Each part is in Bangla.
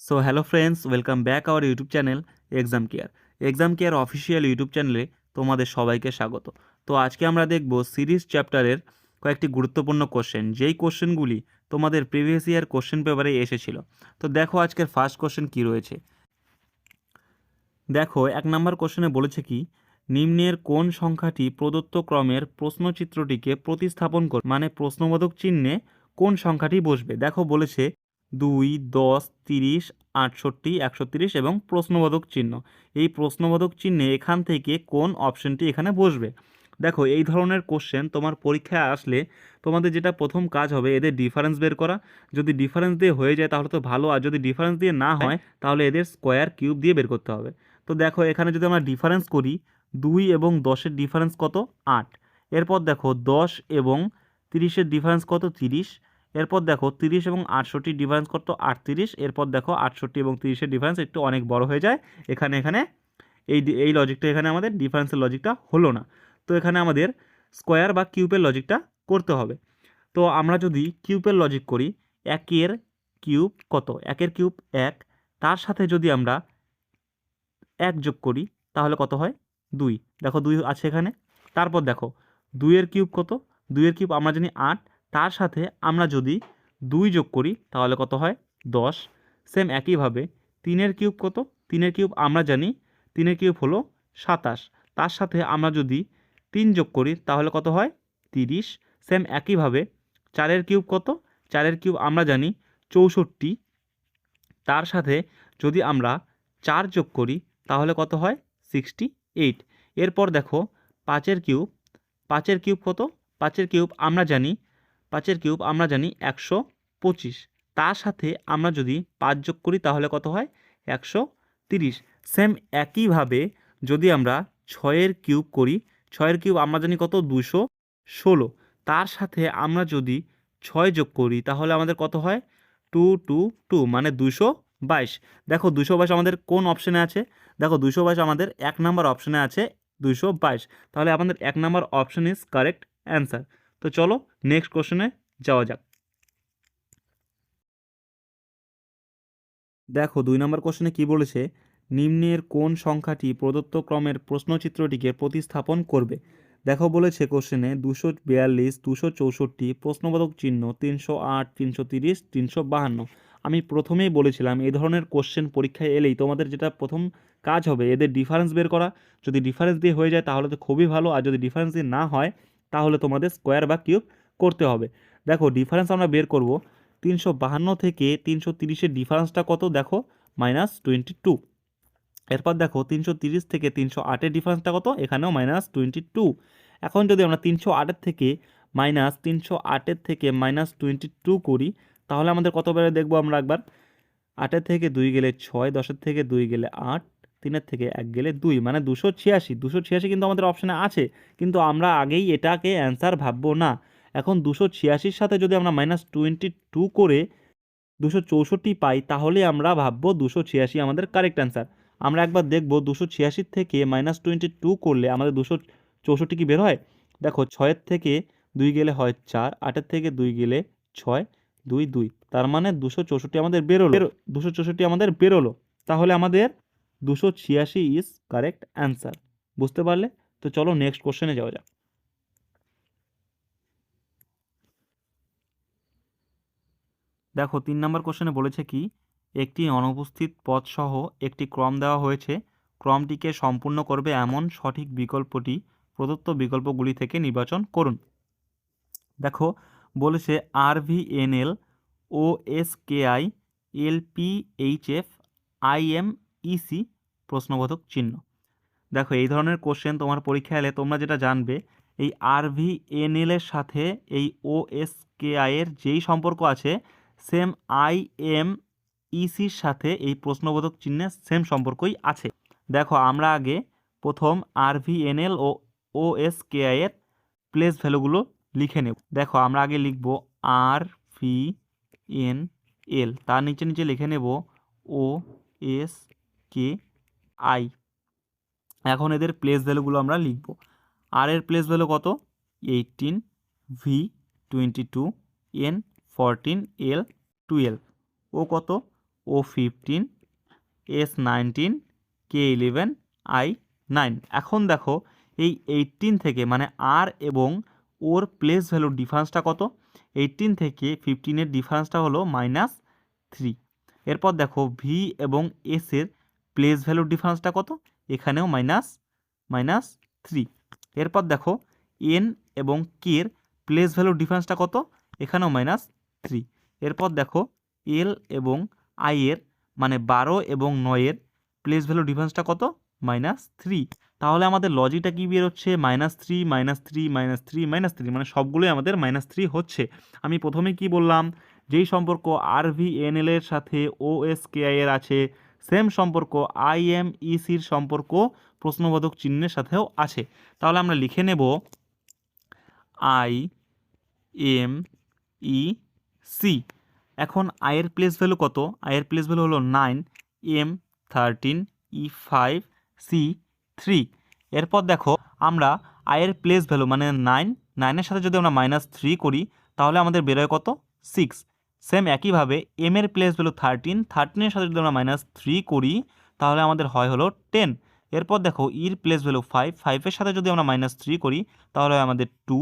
So hello friends welcome back our YouTube channel exam care exam care official YouTube চ্যানেলে তোমাদের সবাইকে স্বাগত। তো আজকে আমরা দেখব সিরিজ চ্যাপ্টারের কয়েকটি গুরুত্বপূর্ণ কোশ্চেন যেই কোশ্চেনগুলি তোমাদের প্রিভিয়াস ইয়ার কোশ্চেন পেপারে এসেছিল। তো দেখো আজকের ফার্স্ট কোশ্চেন কী রয়েছে। দেখো, এক নম্বর কোশ্চেনে বলেছে কি, নিম্নের কোন সংখ্যাটি প্রদত্ত ক্রমের প্রশ্নচিত্রটিকে প্রতিস্থাপন কর মানে প্রশ্নবোধক চিহ্নে কোন সংখ্যাটি বসবে। দেখো বলেছে দুই, দশ, তিরিশ, আটষট্টি একশো তিরিশ এবং প্রশ্নবোধক চিহ্ন। এই প্রশ্নবোধক চিহ্নে এখান থেকে কোন অপশনটি এখানে বসবে? দেখো, এই ধরনের কোশ্চেন তোমার পরীক্ষায় আসলে তোমাদের যেটা প্রথম কাজ হবে এদের ডিফারেন্স বের করা। যদি ডিফারেন্স দিয়ে হয়ে যায় তাহলে তো ভালো, আর যদি ডিফারেন্স দিয়ে না হয় তাহলে এদের স্কোয়ার কিউব দিয়ে বের করতে হবে। তো দেখো, এখানে যদি আমরা ডিফারেন্স করি, দুই এবং দশের ডিফারেন্স কত? আট। এরপর দেখো, দশ এবং তিরিশের ডিফারেন্স কত? তিরিশ। এরপর দেখো তিরিশ এবং আটষট্টি ডিফারেন্স কত আটত্রিশ, এরপর দেখো আটষট্টি এবং তিরিশের ডিফারেন্স একটু অনেক বড় হয়ে যায়। এখানে এখানে এই এই লজিকটা এখানে আমাদের ডিফারেন্সের লজিকটা হলো না। তো এখানে আমাদের স্কোয়ার বা কিউবের লজিকটা করতে হবে। তো আমরা যদি কিউবের লজিক করি, একের কিউব কত? একের কিউব এক। তার সাথে যদি আমরা এক যোগ করি, তাহলে কত হয়? দুই। দেখো দুই আছে এখানে। তারপর দেখো দুইয়ের কিউব কত? দুইয়ের কিউব আমরা জানি আট। তার সাথে আমরা যদি দুই যোগ করি, তাহলে কত হয়? দশ। সেম একইভাবে তিনের কিউব কত? তিনের কিউব আমরা জানি, তিনের কিউব হলো সাতাশ। তার সাথে আমরা যদি তিন যোগ করি, তাহলে কত হয়? তিরিশ। সেম একইভাবে চারের কিউব কত? চারের কিউব আমরা জানি চৌষট্টি। তার সাথে যদি আমরা চার যোগ করি, তাহলে কত হয়? Sixty eight. এরপর দেখো, পাঁচের কিউব পাঁচের কিউব কত? পাঁচের কিউব আমরা জানি পাঁচের কিউব আমরা জানি একশো পঁচিশ। তার সাথে আমরা যদি পাঁচ যোগ করি তাহলে কত হয়? একশো তিরিশ। সেম একইভাবে যদি আমরা ছয়ের কিউব করি, ছয়ের কিউব আমরা জানি কত? দুশো ষোলো। তার সাথে আমরা যদি ছয় যোগ করি তাহলে আমাদের কত হয়? টু টু টু মানে দুশো বাইশ। দেখো দুশো বাইশ আমাদের কোন অপশানে আছে? দেখো দুশো বাইশ আমাদের এক নাম্বার অপশানে আছে দুশো বাইশ। তাহলে আমাদের এক number option is correct answer তো চলো নেক্সট কোশ্চেনে যাওয়া যাক। দেখো, দুই নম্বর কোশ্চেনে কি বলেছে? নিম্নের কোন সংখ্যাটি প্রদত্ত ক্রমের প্রশ্নচিত্রটিকে প্রতিস্থাপন করবে? দেখো বলেছে কোশ্চেনে দুশো বিয়াল্লিশ, দুশো চৌষট্টি, প্রশ্নবোধক চিহ্ন তিনশো আট, তিনশো তিরিশ, তিনশো বাহান্ন। আমি প্রথমেই বলেছিলাম এই ধরনের কোশ্চেন পরীক্ষায় এলেই তোমাদের যেটা প্রথম কাজ হবে, এদের ডিফারেন্স বের করা। যদি ডিফারেন্স দিয়ে হয়ে যায় তাহলে তো খুবই ভালো, আর যদি ডিফারেন্স দিয়ে না হয় তাহলে তোমাদের স্কোয়ার বা কিউব করতে হবে। দেখো ডিফারেন্স আমরা বের করব। তিনশো বাহান্ন থেকে তিনশো তিরিশের ডিফারেন্সটা কত? দেখো মাইনাস টোয়েন্টি টু এরপর দেখো, তিনশো তিরিশ থেকে তিনশো আটের ডিফারেন্সটা কত? এখানেও মাইনাস টোয়েন্টি টু এখন যদি আমরা তিনশো আটের থেকে মাইনাস তিনশো আটের থেকে মাইনাস টোয়েন্টি টু করি, তাহলে আমাদের কত বেড়ে দেখব আমরা একবার? আটের থেকে দুই গেলে ছয়, দশের থেকে দুই গেলে আট তিনের থেকে এক গেলে দুই মানে দুশো ছিয়াশি। দুশো ছিয়াশি কিন্তু আমাদের অপশানে আছে, কিন্তু আমরা আগেই এটাকে অ্যান্সার ভাববো না। এখন দুশো ছিয়াশির সাথে যদি আমরা মাইনাস টোয়েন্টি টু করে দুশো চৌষট্টি পাই, তাহলে আমরা ভাববো দুশো ছিয়াশি আমাদের কারেক্ট অ্যান্সার আমরা একবার দেখব দুশো ছিয়াশির থেকে মাইনাস টোয়েন্টি টু করলে আমাদের দুশো চৌষট্টি কি বের হয়? দেখো ছয়ের থেকে দুই গেলে হয় চার, আটের থেকে দুই গেলে ছয়, দুই দুই। তার মানে দুশো চৌষট্টি আমাদের বেরোলো। দুশো চৌষট্টি আমাদের বেরোলো। তাহলে আমাদের দুশো ছিয়াশি ইজ কারেক্ট অ্যান্সার বুঝতে পারলে? তো চলো নেক্সট কোশ্চেনে যাওয়া যাক। দেখো, তিন নম্বর কোশ্চেনে বলেছে কি, একটি অনুপস্থিত পদসহ একটি ক্রম দেওয়া হয়েছে। ক্রমটিকে সম্পূর্ণ করবে এমন সঠিক বিকল্পটি প্রদত্ত বিকল্পগুলি থেকে নির্বাচন করুন। দেখো, বলেছে R V N L O S K I L P H F I M E C প্রশ্নবোধক চিহ্ন। দেখো, এই ধরনের কোশ্চেন তোমার পরীক্ষা এলে তোমরা যেটা জানবে, এই আর ভি এন এল এর সাথে এই ও এস কে আই এর যেই সম্পর্ক আছে সেম আই এম ইসির সাথে এই প্রশ্নবোধক চিহ্নে সেম সম্পর্কই আছে। দেখো, আমরা আগে প্রথম R V N L O O S K I এর প্লেস ভ্যালুগুলো লিখে নেব। দেখো, আমরা আগে লিখব আর ভি এন এল তার নিচে নিচে লিখে নেব ও এস কে আই এখন এদের প্লেস ভ্যালুগুলো আমরা লিখব। আর এর প্লেস ভ্যালু কত? Eighteen V twenty two N fourteen L twelve O কত? O fifteen S nineteen K eleven I nine এখন দেখো, এই এইটিন থেকে মানে আর এবং ওর প্লেস ভ্যালুর ডিফারেন্সটা কত? এইটিন থেকে ফিফটিনের ডিফারেন্সটা হলো মাইনাস থ্রি এরপর দেখো ভি এবং এসের প্লেস ভ্যালুর ডিফারেন্সটা কত? এখানেও মাইনাস মাইনাস থ্রি এরপর দেখো এন এবং কের প্লেস ভ্যালুর ডিফারেন্সটা কত? এখানেও মাইনাস থ্রি এরপর দেখো এল এবং আই এর মানে বারো এবং নয়ের প্লেস ভ্যালু ডিফারেন্সটা কত? মাইনাস থ্রি তাহলে আমাদের লজিকটা কী বেরোচ্ছে? Minus three minus three minus three minus three মানে সবগুলোই আমাদের মাইনাস থ্রি হচ্ছে। আমি প্রথমে কি বললাম? যেই সম্পর্ক আর ভি এন এর সাথে ও এস কে আই এর আছে সেম সম্পর্ক আই এম ইসির সম্পর্ক প্রশ্নবোধক চিহ্নের সাথেও আছে। তাহলে আমরা লিখে নেব আই এম ই সি এখন আয়ের প্লেস ভ্যালু কত? আয়ের প্লেস ভ্যালু হলো nine M thirteen E five C three এরপর দেখো, আমরা আয়ের প্লেস ভ্যালু মানে নাইন নাইনের সাথে যদি আমরা মাইনাস থ্রি করি, তাহলে আমাদের বেরোয় কত? সিক্স সেম একইভাবে এম এর প্লেস ভ্যালু থার্টিন থার্টিনের সাথে যদি আমরা মাইনাস থ্রি করি, তাহলে আমাদের হয় হলো টেন এরপর দেখো ইর প্লেস ভ্যালু ফাইভ ফাইভের সাথে যদি আমরা মাইনাস থ্রি করি, তাহলে হয় আমাদের টু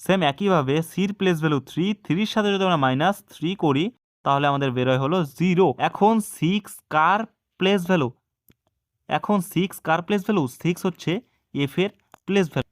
সেম একইভাবে সির প্লেস ভ্যালু থ্রি থ্রির সাথে যদি আমরা মাইনাস থ্রি করি, তাহলে আমাদের বেরোয় হলো জিরো এখন সিক্স কার প্লেস ভ্যালু এখন সিক্স কার প্লেস ভ্যালু সিক্স হচ্ছে এফ এর প্লেস ভ্যালু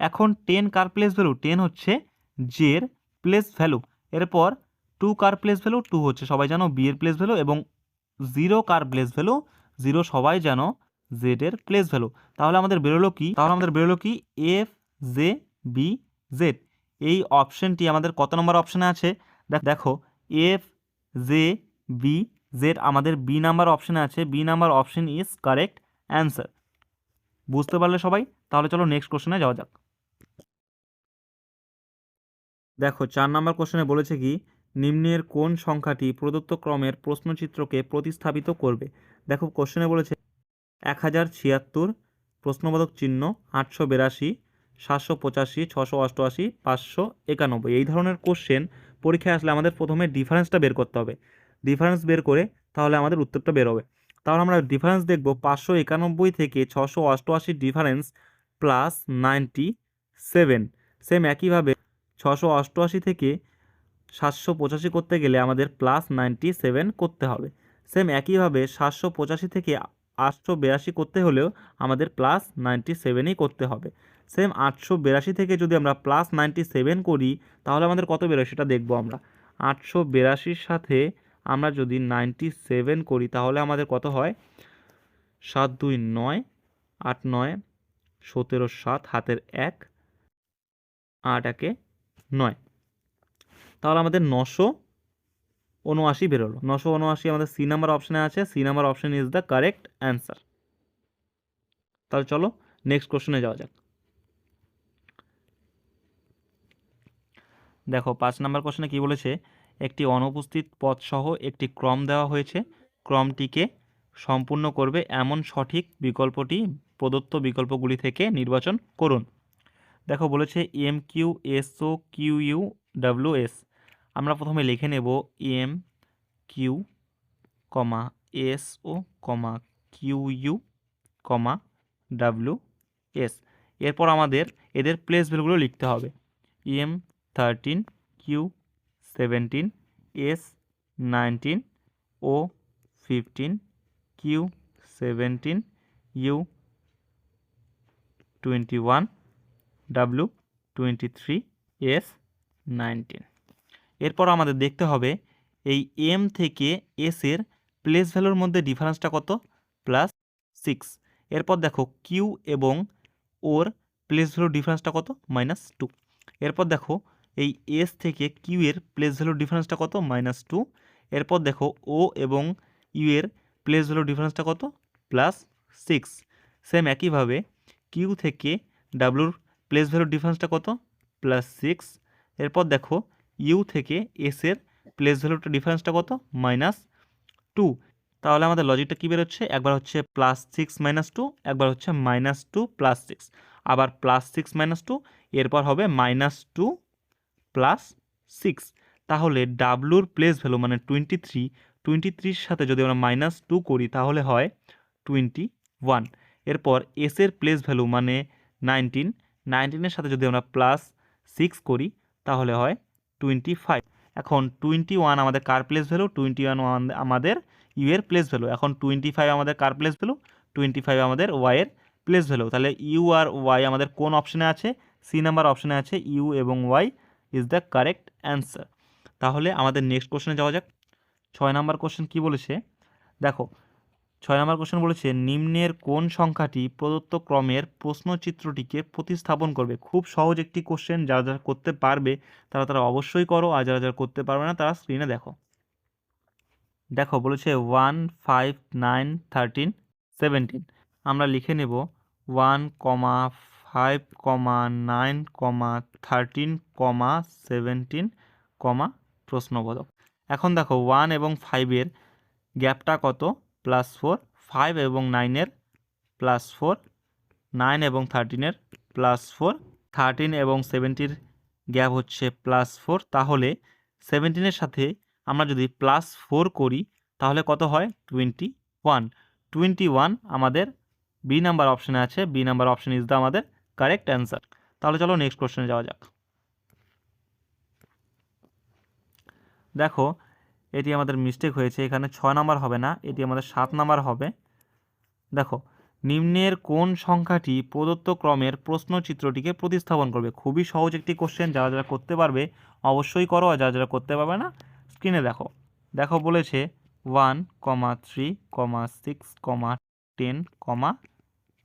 এখন টেন কার প্লেস ভ্যালু টেন হচ্ছে জের প্লেস ভ্যালু এরপর টু কার প্লেস ভ্যালু টু হচ্ছে, সবাই জানো বি এর প্লেস ভ্যালু এবং জিরো কার প্লেস ভ্যালু জিরো সবাই জানো জেড এর প্লেস ভ্যালু তাহলে আমাদের বেরোলো কি? তাহলে আমাদের বেরোলো কি? এফ জে বি জেড এই অপশনটি আমাদের কত নম্বর অপশানে আছে? দেখ- এফ জে বি জেড আমাদের বি নাম্বার অপশানে আছে। B number option is correct answer বুঝতে পারলে সবাই? তাহলে চলো নেক্সট কোশ্চেনে যাওয়া যাক। দেখো, চার নাম্বার কোশ্চেনে বলেছে কি নিম্নের কোন সংখ্যাটি প্রদত্ত ক্রমের প্রশ্নচিত্রকে প্রতিস্থাপিত করবে? দেখো কোশ্চেনে বলেছে এক হাজার ছিয়াত্তর, প্রশ্নবোধক চিহ্ন আটশো বিরাশি, সাতশো পঁচাশি, ছশো অষ্টআশি, পাঁচশো একানব্বই। এই ধরনের কোশ্চেন পরীক্ষায় আসলে আমাদের প্রথমে ডিফারেন্সটা বের করতে হবে। ডিফারেন্স বের করে তাহলে আমাদের উত্তরটা বেরোবে। তাহলে আমরা ডিফারেন্স দেখব পাঁচশো একানব্বই থেকে ছশো অষ্টআশি difference plus ninety seven same একইভাবে ছশো অষ্টআশি থেকে সাতশো পঁচাশি করতে গেলে আমাদের প্লাস নাইনটি সেভেন করতে হবে। সেম একইভাবে সাতশো পঁচাশি থেকে আটশো বিরাশি করতে হলেও আমাদের প্লাস নাইনটি সেভেনই করতে হবে। সেম আটশো বিরাশি থেকে যদি আমরা প্লাস নাইনটি সেভেন করি, তাহলে আমাদের কত বেরোয় সেটা দেখব আমরা। আটশো বিরাশির সাথে আমরা যদি নাইনটি সেভেন করি, তাহলে আমাদের কত হয়? সাত দুই নয়, আট নয়, সতেরো সাত, হাতের এক, আট একে নয়। তাহলে আমাদের নশো উনআশি বেরোলো। নশো উনআশি আমাদের সি নাম্বার অপশানে আছে। C number option is the correct answer তাহলে চলো নেক্সট কোশ্চেনে যাওয়া যাক। দেখো, পাঁচ নাম্বার কোশ্চেনে কি বলেছে? একটি অনুপস্থিত পদ সহ একটি ক্রম দেওয়া হয়েছে। ক্রমটিকে সম্পূর্ণ করবে এমন সঠিক বিকল্পটি, প্রদত্ত বিকল্পগুলি থেকে নির্বাচন করুন। দেখো, বলেছে M Q S O Q U W S আমরা প্রথমে লিখে নেব M Q comma S O comma Q U comma W S. এরপর আমাদের এদের প্লেস ভ্যালুগুলো লিখতে হবে। M thirteen Q seventeen S nineteen O fifteen Q seventeen U twenty one W twenty three S nineteen এরপর আমাদের দেখতে হবে এই এম থেকে এস এর প্লেস ভ্যালুর মধ্যে ডিফারেন্সটা কত? প্লাস সিক্স এরপর দেখো কিউ এবং ওর প্লেস ভ্যালুর ডিফারেন্সটা কত? মাইনাস টু এরপর দেখো এই এস থেকে কিউ এর প্লেস ভ্যালুর ডিফারেন্সটা কত? মাইনাস টু এরপর দেখো ও এবং ইউ এর প্লেস ভ্যালুর ডিফারেন্সটা কত? প্লাস সিক্স সেম একইভাবে কিউ থেকে ডাব্লুর প্লেস ভ্যালুর ডিফারেন্সটা কত? প্লাস সিক্স এরপর দেখো ইউ থেকে এস এর প্লেস ভ্যালুটা ডিফারেন্সটা কত? মাইনাস টু তাহলে আমাদের লজিকটা কী বেরোচ্ছে? একবার হচ্ছে প্লাস সিক্স মাইনাস টু একবার হচ্ছে মাইনাস টু প্লাস সিক্স আবার প্লাস সিক্স মাইনাস টু এরপর হবে মাইনাস টু প্লাস সিক্স তাহলে ডাব্লুর প্লেস ভ্যালু মানে টোয়েন্টি থ্রি টোয়েন্টি থ্রির সাথে যদি আমরা মাইনাস টু করি, তাহলে হয় টোয়েন্টি ওয়ান এরপর এসের প্লেস ভ্যালু মানে নাইনটিন নাইনটিনের সাথে যদি আমরা প্লাস সিক্স করি, তাহলে হয় টোয়েন্টি ফাইভ এখন টোয়েন্টি ওয়ান আমাদের কার place value twenty one one আমাদের ইউ এর প্লেস ভ্যালু এখন টোয়েন্টি ফাইভ আমাদের কার প্লেস ভ্যালু টোয়েন্টি ফাইভ আমাদের ওয়াই এর প্লেস ভ্যালু তাহলে ইউ আর ওয়াই আমাদের কোন অপশনে আছে? সি নাম্বার অপশনে আছে ইউ এবং Y is the correct answer তাহলে আমাদের নেক্সট কোশ্চেনে যাওয়া যাক। ছয় নাম্বার কোশ্চেন কি বলেছে? দেখো ছয় নম্বর কোশ্চেন বলেছে, নিম্নের কোন সংখ্যাটি প্রদত্ত ক্রমের প্রশ্নচিত্রটিকে প্রতিস্থাপন করবে? খুব সহজ একটি কোশ্চেন যারা যারা করতে পারবে, তারা তারা অবশ্যই করো, আর যারা যারা করতে পারবে না, তারা স্ক্রিনে দেখো। দেখো, বলেছে one five nine thirteen seventeen আমরা লিখে নেব one comma five comma nine comma thirteen comma seventeen comma প্রশ্নবোধক। এখন দেখো ওয়ান এবং ফাইভের গ্যাপটা কত? প্লাস ফোর ফাইভ এবং নাইনের প্লাস ফোর নাইন এবং থার্টিনের প্লাস ফোর থার্টিন এবং সেভেন্টির গ্যাপ হচ্ছে প্লাস ফোর তাহলে সেভেন্টিনের সাথে আমরা যদি প্লাস ফোর করি, তাহলে কত হয়? টোয়েন্টি ওয়ান টোয়েন্টি ওয়ান আমাদের বি নাম্বার অপশানে আছে। B number option is the আমাদের কারেক্ট অ্যান্সার তাহলে চলো নেক্সট কোশ্চেনে যাওয়া যাক। দেখো এটি আমাদের মিস্টেক হয়েছে, এখানে ছয় নাম্বার হবে না, এটি আমাদের সাত নাম্বার হবে। দেখো, নিম্নের কোন সংখ্যাটি প্রদত্ত ক্রমের প্রশ্নচিত্রটিকে প্রতিস্থাপন করবে? খুবই সহজ একটি কোশ্চেন যারা যারা করতে পারবে, অবশ্যই করো, আর যারা যারা করতে পারবে না স্ক্রিনে দেখো। দেখো বলেছে one comma three comma six comma ten comma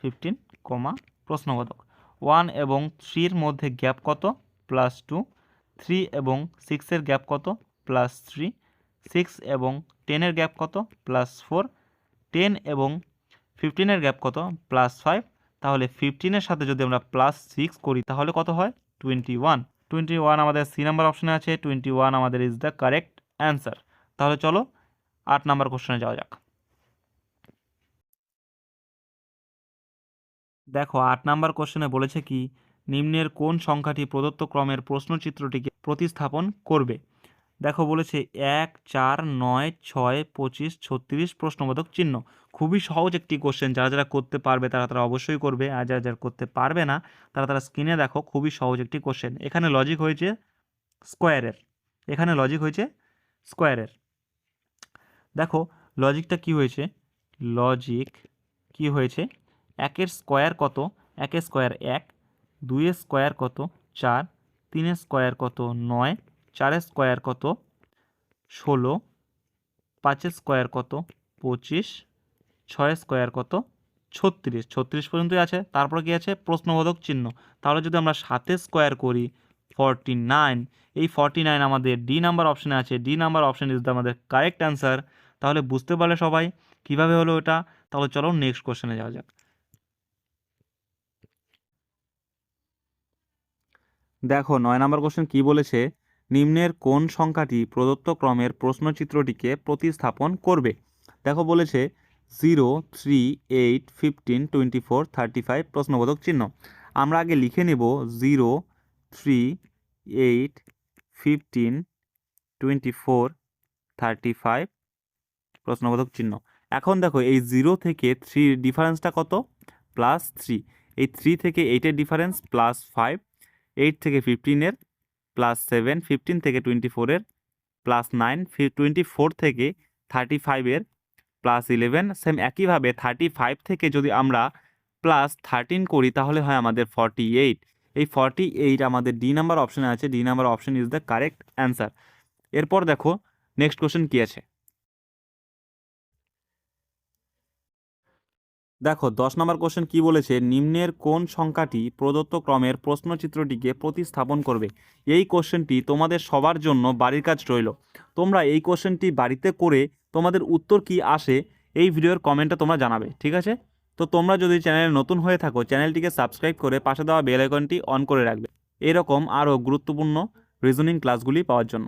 fifteen comma প্রশ্নবোধক। ওয়ান এবং থ্রির মধ্যে গ্যাপ কত? প্লাস টু থ্রি এবং সিক্সের গ্যাপ কত? প্লাস থ্রি সিক্স এবং টেনের গ্যাপ কত? প্লাস ফোর টেন এবং ফিফটিনের গ্যাপ কত? প্লাস ফাইভ তাহলে ফিফটিনের সাথে যদি আমরা প্লাস সিক্স করি, তাহলে কত হয়? টোয়েন্টি ওয়ান টোয়েন্টি ওয়ান আমাদের সি নাম্বার অপশানে আছে। টোয়েন্টি ওয়ান আমাদের ইজ দ্য কারেক্ট অ্যান্সার তাহলে চলো আট নাম্বার কোশ্চেনে যাওয়া যাক। দেখো, আট নাম্বার কোশ্চেনে বলেছে কি, নিম্নের কোন সংখ্যাটি প্রদত্ত ক্রমের প্রশ্নচিত্রটিকে প্রতিস্থাপন করবে? দেখো বলেছে এক, চার, নয়, ছয়, পঁচিশ, ছত্রিশ প্রশ্নবোধক চিহ্ন। খুবই সহজ একটি কোশ্চেন যারা যারা করতে পারবে তারা তারা অবশ্যই করবে। আর যারা যারা করতে পারবে না, তারা তারা স্ক্রিনে দেখো, খুবই সহজ একটি কোশ্চেন এখানে লজিক হয়েছে স্কোয়ারের এখানে লজিক হয়েছে স্কোয়ারের দেখো লজিকটা কি হয়েছে? লজিক কি হয়েছে? একের স্কোয়ার কত? একের স্কোয়ার এক, দুইয়ের স্কোয়ার কত? চার, তিনের স্কোয়ার কত? নয় চারের স্কোয়ার কত? ষোলো। পাঁচের স্কোয়ার কত? পঁচিশ। ছয়ের স্কোয়ার কত? ছত্রিশ। ছত্রিশ পর্যন্তই আছে। তারপর কি আছে? প্রশ্নবোধক চিহ্ন। তাহলে যদি আমরা সাতের স্কোয়ার করি, ফর্টি নাইন। এই ফর্টি নাইন আমাদের ডি নাম্বার অপশানে আছে। D number option is the আমাদের কারেক্ট অ্যান্সার, তাহলে বুঝতে পারলে সবাই কীভাবে হলো এটা? তাহলে চলো নেক্সট কোশ্চেনে যাওয়া যাক। দেখো, নয় নম্বর কোশ্চেন কি বলেছে? নিম্নের কোন সংখ্যাটি প্রদত্ত ক্রমের প্রশ্নচিত্রটিকে প্রতিস্থাপন করবে? দেখো বলেছে zero, three, eight, fifteen twenty four thirty five প্রশ্নবোধক চিহ্ন। আমরা আগে লিখে নেব zero, three, eight, fifteen twenty four thirty five প্রশ্নবোধক চিহ্ন। এখন দেখো এই জিরো থেকে থ্রি ডিফারেন্সটা কত? Plus three. এই থ্রি থেকে এইটের ডিফারেন্স প্লাস ফাইভ, এইট থেকে ফিফটিনের প্লাস সেভেন ফিফটিন থেকে টোয়েন্টি ফোরের প্লাস নাইন টোয়েন্টি ফোর থেকে থার্টি ফাইভের প্লাস ইলেভেন সেম একইভাবে থার্টি ফাইভ থেকে যদি আমরা প্লাস থার্টিন করি, তাহলে হয় আমাদের ফর্টি এইট এই ফর্টি এইট আমাদের ডি নাম্বার অপশানে আছে। D number option is the correct answer এরপর দেখো নেক্সট কোশ্চেন কী আছে? দেখো, দশ নম্বর কোশ্চেন কি বলেছে? নিম্নের কোন সংখ্যাটি প্রদত্ত ক্রমের প্রশ্নচিত্রটিকে প্রতিস্থাপন করবে? এই কোশ্চেনটি তোমাদের সবার জন্য বাড়ির কাজ রইল। তোমরা এই কোশ্চেনটি বাড়িতে করে তোমাদের উত্তর কি আসে এই ভিডিওর কমেন্টে তোমরা জানাবে, ঠিক আছে? তো তোমরা যদি চ্যানেলে নতুন হয়ে থাকো চ্যানেলটিকে সাবস্ক্রাইব করে পাশে দেওয়া বেল আইকনটি অন করে রাখবে। এরকম আরও গুরুত্বপূর্ণ রিজনিং ক্লাসগুলি পাওয়ার জন্য।